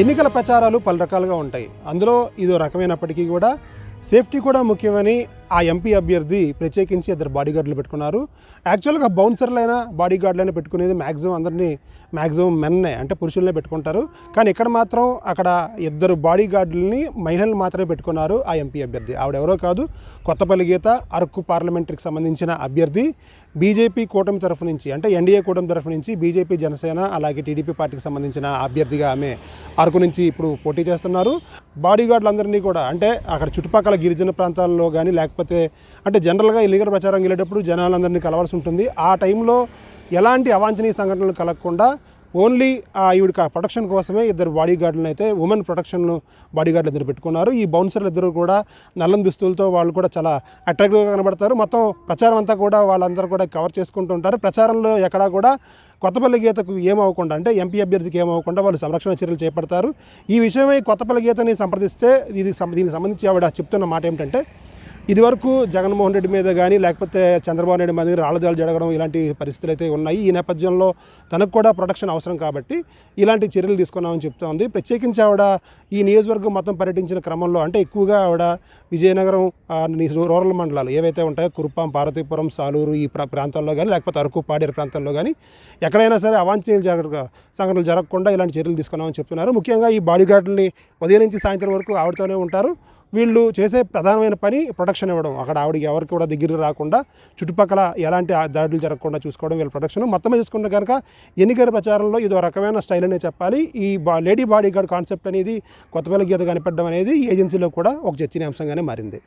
ఎన్నికల ప్రచారాలు పలు రకాలుగా ఉంటాయి. అందులో ఇదో రకమైనప్పటికీ కూడా సేఫ్టీ కూడా ముఖ్యమని ఆ ఎంపీ అభ్యర్థి ప్రత్యేకించి ఇద్దరు బాడీగార్డులు పెట్టుకున్నారు. యాక్చువల్గా బౌన్సర్లైనా బాడీగార్డులైనా పెట్టుకునేది మ్యాక్సిమం అందరినీ మ్యాక్సిమం మెన్నే అంటే పురుషులనే పెట్టుకుంటారు. కానీ ఇక్కడ మాత్రం అక్కడ ఇద్దరు బాడీగార్డులని మహిళలు మాత్రమే పెట్టుకున్నారు ఆ ఎంపీ అభ్యర్థి. ఆవిడెవరో కాదు కొత్తపల్లి గీత అరకు పార్లమెంటరీకి సంబంధించిన అభ్యర్థి. బీజేపీ కూటమి తరఫు నుంచి అంటే ఎన్డీఏ కూటమి తరఫు నుంచి బీజేపీ జనసేన అలాగే టీడీపీ పార్టీకి సంబంధించిన అభ్యర్థిగా ఆమె అరకు నుంచి ఇప్పుడు పోటీ చేస్తున్నారు. బాడీగార్డులందరినీ కూడా అంటే అక్కడ చుట్టుపక్కల గిరిజన ప్రాంతాల్లో కానీ లేకపోతే అంటే జనరల్గా ఇల్లీగల్ ప్రచారం వెళ్ళేటప్పుడు జనాలందరినీ కలవాల్సి ఉంటుంది. ఆ టైంలో ఎలాంటి అవాంఛనీయ సంఘటనలు కలగకుండా ఓన్లీ ఆ ఈవిడ ప్రొటెక్షన్ కోసమే ఇద్దరు బాడీ గార్డులను అయితే ఉమెన్ ప్రొటెక్షన్ బాడీ గార్డులు ఇద్దరు పెట్టుకున్నారు. ఈ బౌన్సర్లు ఇద్దరు కూడా నల్లని దుస్తులతో వాళ్ళు కూడా చాలా అట్రాక్టివ్గా కనబడతారు. మొత్తం ప్రచారం అంతా కూడా వాళ్ళందరూ కూడా కవర్ చేసుకుంటూ ఉంటారు. ప్రచారంలో ఎక్కడా కూడా కొత్తపల్లి గీతకు ఏమవ్వకుండా అంటే ఎంపీ అభ్యర్థికి ఏమవ్వకుండా వాళ్ళు సంరక్షణ చర్యలు చేపడతారు. ఈ విషయమై కొత్తపల్లి గీతని సంప్రదిస్తే ఇది దీనికి సంబంధించి ఆవిడ చెప్తున్న మాట ఏమిటంటే ఇదివరకు జగన్మోహన్ రెడ్డి మీద కానీ లేకపోతే చంద్రబాబు నాయుడు మీద రాళ్ళదాలు జరగడం ఇలాంటి పరిస్థితులు అయితే ఉన్నాయి. ఈ నేపథ్యంలో తనకు కూడా ప్రొటెక్షన్ అవసరం కాబట్టి ఇలాంటి చర్యలు తీసుకున్నామని చెప్తోంది ప్రత్యేకించి ఆవిడ ఈ నియోజకవర్గం మొత్తం పర్యటించిన క్రమంలో అంటే ఎక్కువగా ఆవిడ విజయనగరం రూరల్ మండలాలు ఏవైతే ఉంటాయో కురుపాం పార్వతీపురం సాలూరు ఈ ప్రా- ప్రాంతాల్లో కానీ లేకపోతే అరకు పాడేరు ప్రాంతాల్లో కానీ ఎక్కడైనా సరే అవాంఛనీయులు జరగ సంఘటనలు జరగకుండా ఇలాంటి చర్యలు తీసుకున్నామని చెప్తున్నారు. ముఖ్యంగా ఈ బాడీగార్డుల్ని ఉదయం నుంచి సాయంత్రం వరకు ఆవిడతోనే ఉంటారు. వీళ్ళు చేసే ప్రధానమైన పని ప్రొటెక్షన్ ఇవ్వడం. అక్కడ ఆవిడకి ఎవరికి కూడా దగ్గర రాకుండా చుట్టుపక్కల ఎలాంటి ఆ దాడులు జరగకుండా చూసుకోవడం వీళ్ళ ప్రొటెక్షన్. మొత్తం చూసుకుంటే కనుక ఎన్నికల ప్రచారంలో ఇది ఒక రకమైన స్టైల్ అనే చెప్పాలి. ఈ బా లేడీ బాడీ గార్డ్ కాన్సెప్ట్ అనేది కొత్తపల్లి గీత కనిపెట్టడం అనేది ఏజెన్సీలో కూడా ఒక చర్చనీయాంశంగానే మారింది.